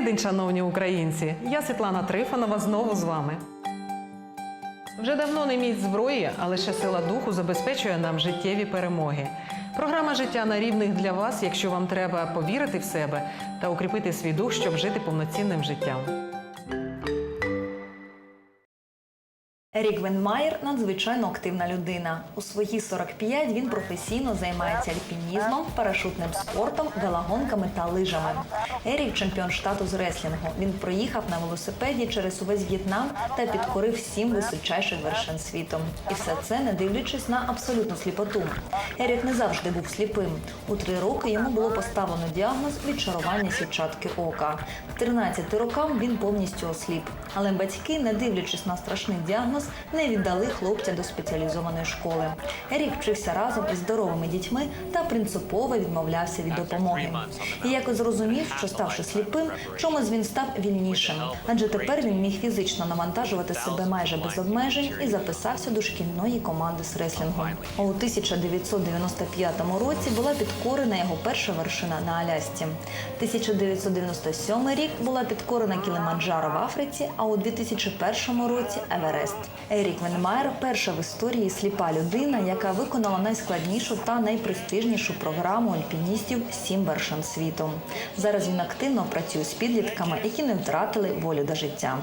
Добрий день, шановні українці! Я Світлана Трифонова знову з вами. Вже давно не міць зброї, а лише сила духу забезпечує нам життєві перемоги. Програма життя на рівних для вас, якщо вам треба повірити в себе та укріпити свій дух, щоб жити повноцінним життям. Рік Венмаєр надзвичайно активна людина. У свої 45 він професійно займається альпінізмом, парашутним спортом, велогонками та лижами. Ерік чемпіон штату з реслінгу. Він проїхав на велосипеді через увесь В'єтнам та підкорив сім височайших вершин світу. І все це не дивлячись на абсолютну сліпоту. Ерік не завжди був сліпим. У три роки йому було поставлено діагноз відчарування сітчатки ока. З 13 рокам він повністю осліп. Але батьки, не дивлячись на страшний діагноз, не віддали хлопця до спеціалізованої школи. Ерік вчився разом із здоровими дітьми та принципово відмовлявся від допомоги. І якось зрозумів, що ставши сліпим, чомусь він став вільнішим, адже тепер він міг фізично навантажувати себе майже без обмежень і записався до шкільної команди з реслінгу. У 1995 році була підкорена його перша вершина на Алясці. 1997 рік була підкорена Кілиманджаро в Африці, а у 2001 році Еверест. Ерік Венмайер перша в історії сліпа людина, яка виконала найскладнішу та найпрестижнішу програму альпіністів сім вершин світу. Зараз він активно працює з підлітками, які не втратили волю до життя.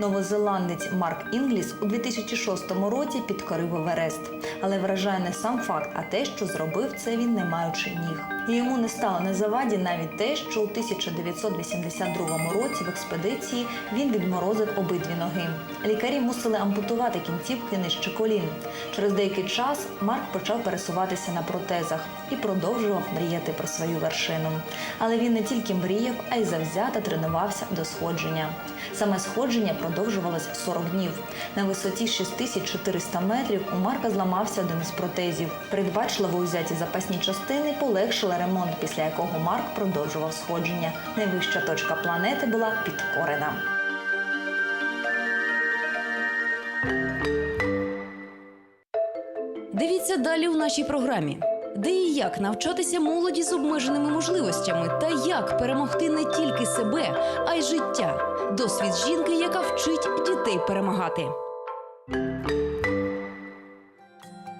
Новозеландець Марк Інгліс у 2006 році підкорив Еверест. Але вражає не сам факт, а те, що зробив це він не маючи ніг. І йому не стало на заваді навіть те, що у 1982 році в експедиції він відморозив обидві ноги. Лікарі мусили ампутувати кінцівки нижче колін. Через деякий час Марк почав пересуватися на протезах і продовжував мріяти про свою вершину. Але він не тільки мріяв, а й завзято тренувався до сходження. Саме сходження продовжувалось 40 днів. На висоті 6400 метрів у Марка зламався один із протезів. Передбачливо узяті запасні частини полегшили ремонт, після якого Марк продовжував сходження. Найвища точка планети була підкорена. Дивіться далі у нашій програмі. Де і як навчатися молоді з обмеженими можливостями та як перемогти не тільки себе, а й життя. Досвід жінки, яка вчить дітей перемагати.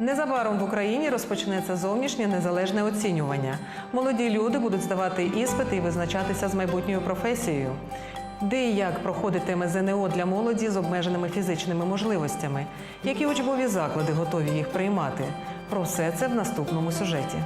Незабаром в Україні розпочнеться зовнішнє незалежне оцінювання. Молоді люди будуть здавати іспити і визначатися з майбутньою професією. Де і як проходитиме ЗНО для молоді з обмеженими фізичними можливостями? Які учбові заклади готові їх приймати? Про все це в наступному сюжеті.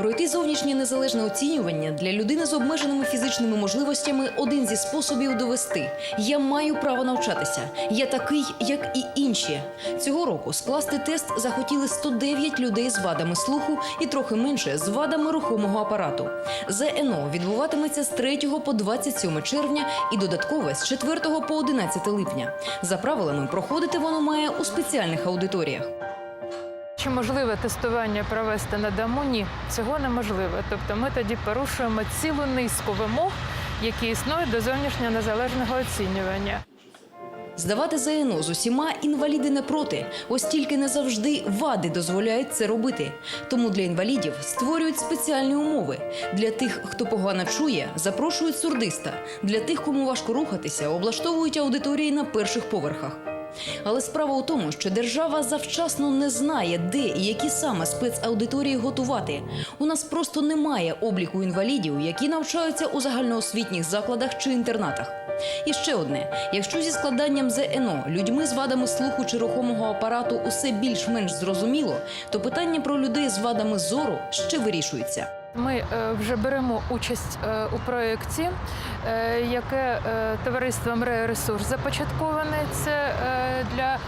Пройти зовнішнє незалежне оцінювання для людини з обмеженими фізичними можливостями один зі способів довести: я маю право навчатися. Я такий, як і інші. Цього року скласти тест захотіли 109 людей з вадами слуху і трохи менше з вадами рухомого апарату. ЗНО відбуватиметься з 3 по 27 червня і додаткове з 4 по 11 липня. За правилами проходити воно має у спеціальних аудиторіях. Чи можливе тестування провести на дому? Ні, цього неможливо. Тобто ми тоді порушуємо цілу низку вимог, які існують до зовнішнього незалежного оцінювання. Здавати ЗНО з усіма інваліди не проти. Ось тільки не завжди вади дозволяють це робити. Тому для інвалідів створюють спеціальні умови. Для тих, хто погано чує, запрошують сурдиста. Для тих, кому важко рухатися, облаштовують аудиторії на перших поверхах. Але справа у тому, що держава завчасно не знає, де і які саме спецаудиторії готувати. У нас просто немає обліку інвалідів, які навчаються у загальноосвітніх закладах чи інтернатах. І ще одне: якщо зі складанням ЗНО людьми з вадами слуху чи рухомого апарату усе більш-менш зрозуміло, то питання про людей з вадами зору ще вирішується. Ми е, вже беремо участь е, у проєкті, е, яке е, товариство «Мрея Ресурс започатковане. Це для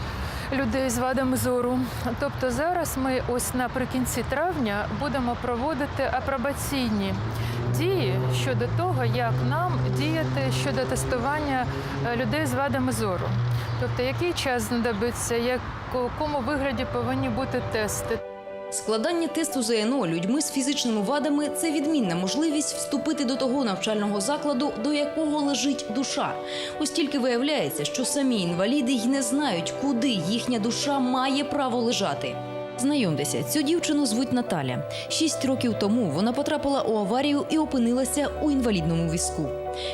людей з вадами зору. Тобто зараз ми ось наприкінці травня будемо проводити апробаційні дії щодо того, як нам діяти щодо тестування людей з вадами зору. Тобто, який час знадобиться, у якому вигляді повинні бути тести. Складання тесту ЗНО людьми з фізичними вадами це відмінна можливість вступити до того навчального закладу, до якого лежить душа. Ось тільки виявляється, що самі інваліди й не знають, куди їхня душа має право лежати. Знайомтеся, цю дівчину звуть Наталя. Шість років тому вона потрапила у аварію і опинилася у інвалідному візку.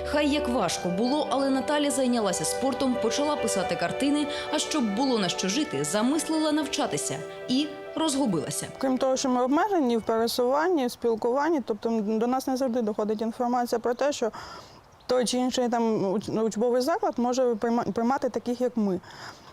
Хай як важко було, але Наталя зайнялася спортом, почала писати картини. А щоб було на що жити, замислила навчатися і розгубилася. Крім того, що ми обмежені в пересуванні, в спілкуванні, тобто до нас не завжди доходить інформація про те, що той чи інший там уч- учбовий заклад може прийма- приймати таких, як ми.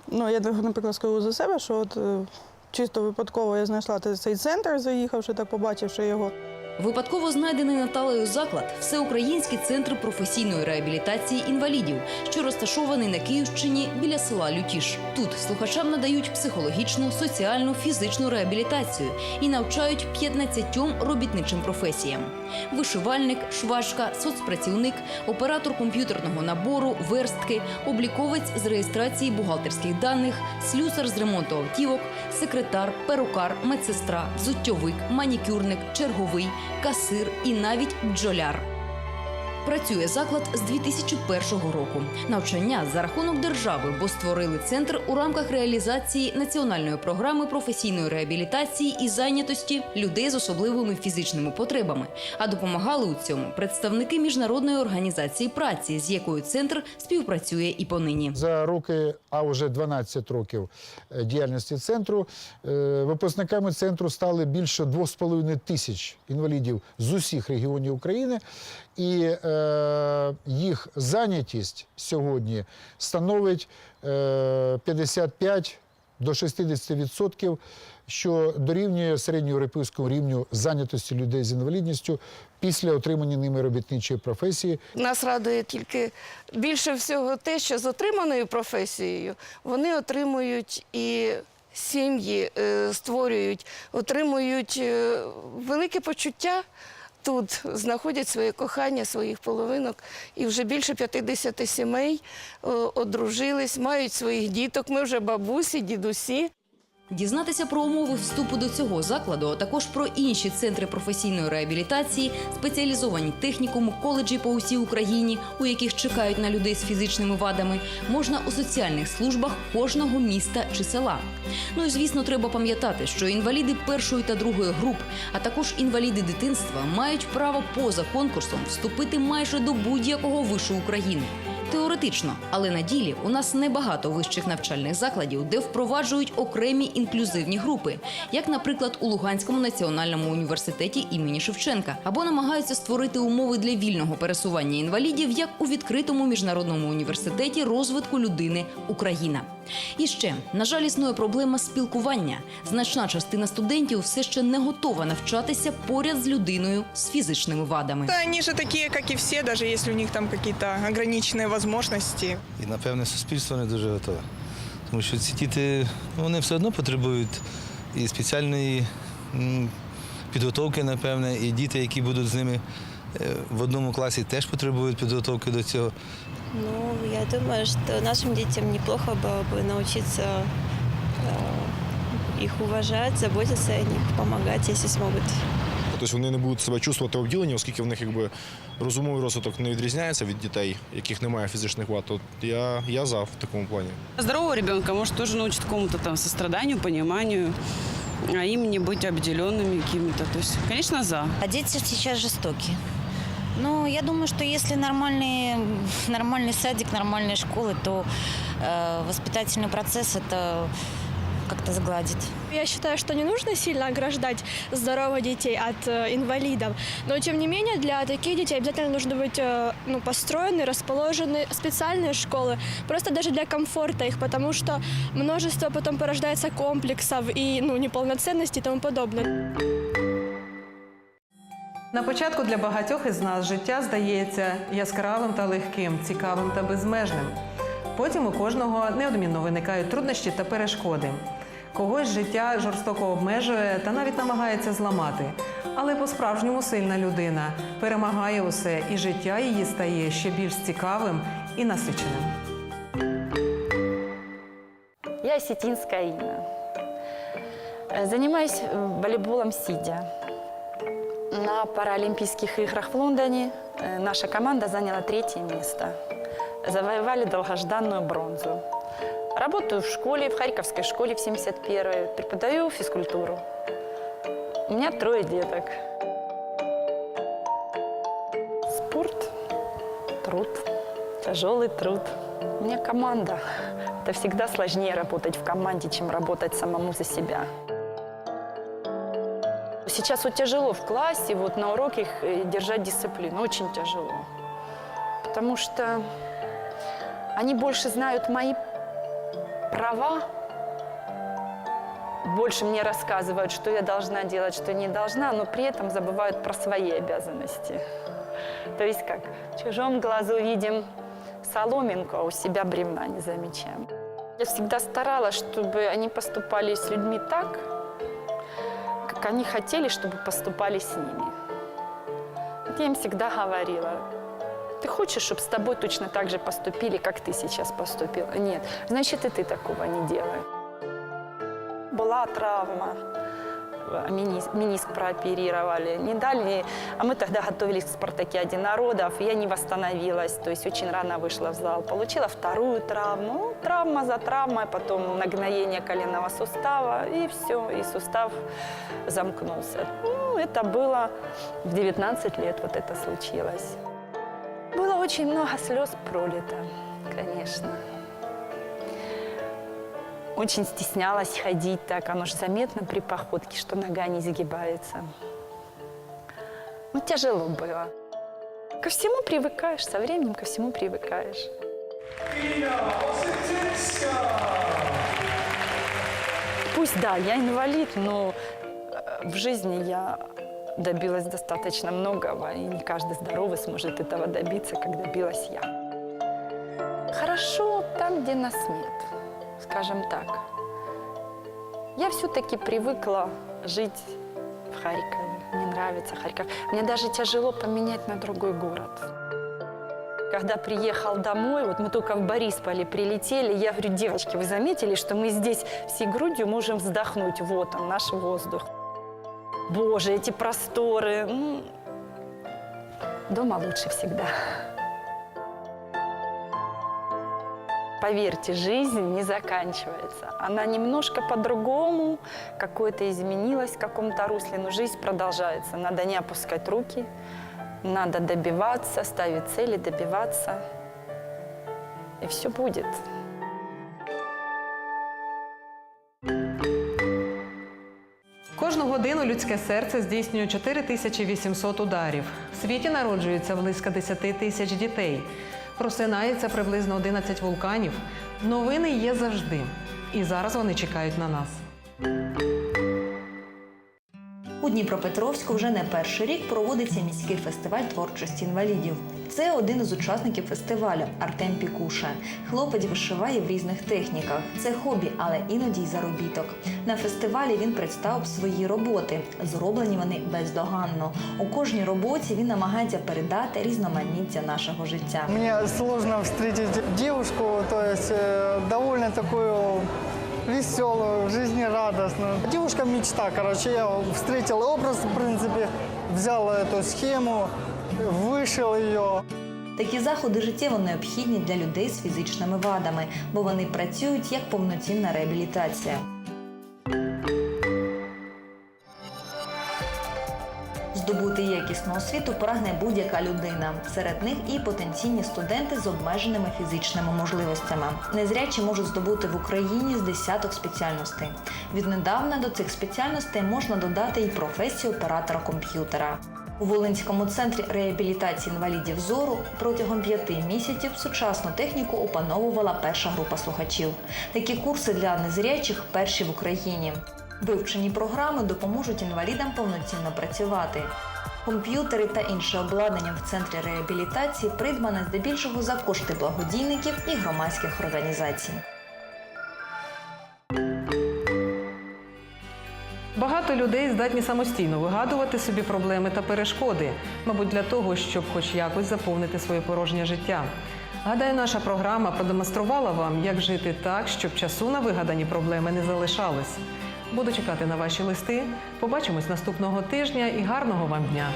Ну, я, наприклад, скажу за себе, що от е, чисто випадково я знайшла цей центр, заїхавши, так побачивши його. Випадково знайдений Наталею заклад Всеукраїнський центр професійної реабілітації інвалідів, що розташований на Київщині біля села Лютіш. Тут слухачам надають психологічну, соціальну, фізичну реабілітацію і навчають 15 робітничим професіям: вишивальник, швачка, соцпрацівник, оператор комп'ютерного набору, верстки, обліковець з реєстрації бухгалтерських даних, слюсар з ремонту автівок, секретар, перукар, медсестра, взуттєвик, манікюрник, черговий, касир і навіть бджоляр. Працює заклад з 2001 року. Навчання за рахунок держави, бо створили центр у рамках реалізації національної програми професійної реабілітації і зайнятості людей з особливими фізичними потребами. А допомагали у цьому представники міжнародної організації праці, з якою центр співпрацює і понині. За роки, а вже 12 років е, діяльності центру, е, випускниками центру стали більше 2,5 тисяч інвалідів з усіх регіонів України. І е, їх зайнятість сьогодні становить е, 55 до 60%, що дорівнює середньоєвропейському рівню зайнятості людей з інвалідністю після отримання ними робітничої професії Нас радує тільки більше всього те, що з отриманою професією вони отримують і сім'ї е, створюють, отримують е, велике почуття. Тут знаходять своє кохання, своїх половинок, і вже більше 50 сімей е, одружились, мають своїх діток. Ми вже бабусі, дідусі. Дізнатися про умови вступу до цього закладу, а також про інші центри професійної реабілітації, спеціалізовані технікуми, коледжі по усій Україні, у яких чекають на людей з фізичними вадами, можна у соціальних службах кожного міста чи села. Ну і звісно, треба пам'ятати, що інваліди першої та другої груп, а також інваліди дитинства мають право поза конкурсом вступити майже до будь-якого вишу України. Теоретично, але на ділі у нас небагато вищих навчальних закладів, де впроваджують окремі інклюзивні групи, як, наприклад, у Луганському національному університеті імені Шевченка, або намагаються створити умови для вільного пересування інвалідів, як у відкритому міжнародному університеті розвитку людини Україна. І ще на жаль, існує проблема спілкування. Значна частина студентів все ще не готова навчатися поряд з людиною з фізичними вадами. Да, Они же такие, как и все, даже если у них там какие-то ограниченные возможности. І напевне суспільство не дуже готове. Тому що ці діти ну, вони все одно потребують і спеціальної м, підготовки, напевне, і діти, які будуть з ними е, в одному класі, теж потребують підготовки до цього. Ну, я думаю, что нашим детям неплохо было бы научиться э, их уважать, заботиться о них, помогать, если смогут. Тобто вони не будуть себе чувствувати обділені, оскільки в них якби розумовий розвиток не відрізняється від дітей, яких немає фізичних вад. То я, я за в такому плані. Здорового ребенка может тоже научить какому-то там состраданию, пониманию, а им не быть обделенными какими-то. То есть, конечно, за. А дети сейчас жестокие. Ну, я думаю, что если нормальный, нормальный садик, нормальные школы, то э, воспитательный процесс это как-то сгладит. Я считаю, что не нужно сильно ограждать здоровых детей от э, инвалидов, но тем не менее для таких детей обязательно нужно быть э, ну, построены, расположены специальные школы, просто даже для комфорта их, потому что множество потом порождается комплексов и ну, неполноценности и тому подобное. На початку для багатьох із нас життя здається яскравим та легким, цікавим та безмежним. Потім у кожного неодмінно виникають труднощі та перешкоди. Когось життя жорстоко обмежує та навіть намагається зламати. Але по-справжньому сильна людина перемагає усе, і життя її стає ще більш цікавим і насиченим. Я Сетинская Инна. Занимаюсь э, волейболом сидя. На Паралимпийских играх в Лондоне э, наша команда заняла третье место. Завоевали долгожданную бронзу. Работаю в школе, в Харьковской школе в 71-й. Преподаю физкультуру. У меня трое деток. Спорт, труд, тяжелый труд. У меня команда. Это всегда сложнее работать в команде, чем работать самому за себя. Сейчас вот тяжело в классе, вот на уроке э, держать дисциплину, очень тяжело. Потому что они больше знают мои права, больше мне рассказывают, что я должна делать, что не должна, но при этом забывают про свои обязанности. То есть как, в чужом глазу видим соломинку, а у себя бревна не замечаем. Я всегда старалась, чтобы они поступали с людьми так, как они хотели, чтобы поступали с ними. Я им всегда говорила, ты хочешь, чтобы с тобой точно так же поступили, как ты сейчас поступил? Нет, значит и ты такого не делай. Была травма, менис- мениск прооперировали, не дали, а мы тогда готовились к спартакиаде народов, я не восстановилась, то есть очень рано вышла в зал, получила вторую травму, Ну, травма за травмой, потом нагноение коленного сустава, и все, и сустав замкнулся. Ну, это было в 19 лет вот это случилось. Очень много слез пролито, конечно. Очень стеснялась ходить так, оно же заметно при походке, что нога не загибается. Ну, тяжело было. Ко всему привыкаешь, со временем ко всему привыкаешь. Пусть, да, я инвалид, но э, в жизни я добилась достаточно многого, и не каждый здоровый сможет этого добиться, как добилась я. Хорошо там, где нас нет, скажем так. Я все-таки привыкла жить в Харькове. Мне нравится Харьков. Мне даже тяжело поменять на другой город. Когда приехал домой, вот мы только в Борисполе прилетели, я говорю, девочки, вы заметили, что мы здесь всей грудью можем вздохнуть? Вот он, наш воздух. Боже, эти просторы. Дома лучше всегда. Поверьте, жизнь не заканчивается. Она немножко по-другому, какое-то изменилась в каком-то русле, но жизнь продолжается. Надо не опускать руки, надо добиваться, ставить цели, добиваться. И все будет. Годину людське серце здійснює 4800 ударів. В світі народжується близько 10 тисяч дітей. Просинається приблизно 11 вулканів. Новини є завжди. І зараз вони чекають на нас. У Дніпропетровську вже не перший рік проводиться міський фестиваль творчості інвалідів. Це один із учасників фестивалю Артем Пікуша. Хлопець вишиває в різних техніках. Це хобі, але іноді й заробіток. На фестивалі він представив свої роботи. Зроблені вони бездоганно. У кожній роботі він намагається передати різноманіття нашого життя. Мне сложно встретить девушку, то есть э, довольно в веселую, жизнерадостную. Девушка мечта, короче, я встретил образ, в принципе, взял эту схему, вышил ее. Такі заходи життєво необхідні для людей з фізичними вадами, бо вони працюють як повноцінна реабілітація. Здобути якісну освіту прагне будь-яка людина. Серед них і потенційні студенти з обмеженими фізичними можливостями. Незрячі можуть здобути в Україні з десяток спеціальностей. Віднедавна до цих спеціальностей можна додати і професію оператора комп'ютера. У Волинському центрі реабілітації інвалідів зору протягом п'яти місяців сучасну техніку опановувала перша група слухачів. Такі курси для незрячих перші в Україні. Вивчені програми допоможуть інвалідам повноцінно працювати. Комп'ютери та інше обладнання в центрі реабілітації придбане здебільшого за кошти благодійників і громадських організацій. Багато людей здатні самостійно вигадувати собі проблеми та перешкоди, мабуть, для того, щоб хоч якось заповнити своє порожнє життя. Гадаю, наша програма продемонструвала вам, як жити так, щоб часу на вигадані проблеми не залишалось. Буду чекати на ваші листи. Побачимось наступного тижня і гарного вам дня.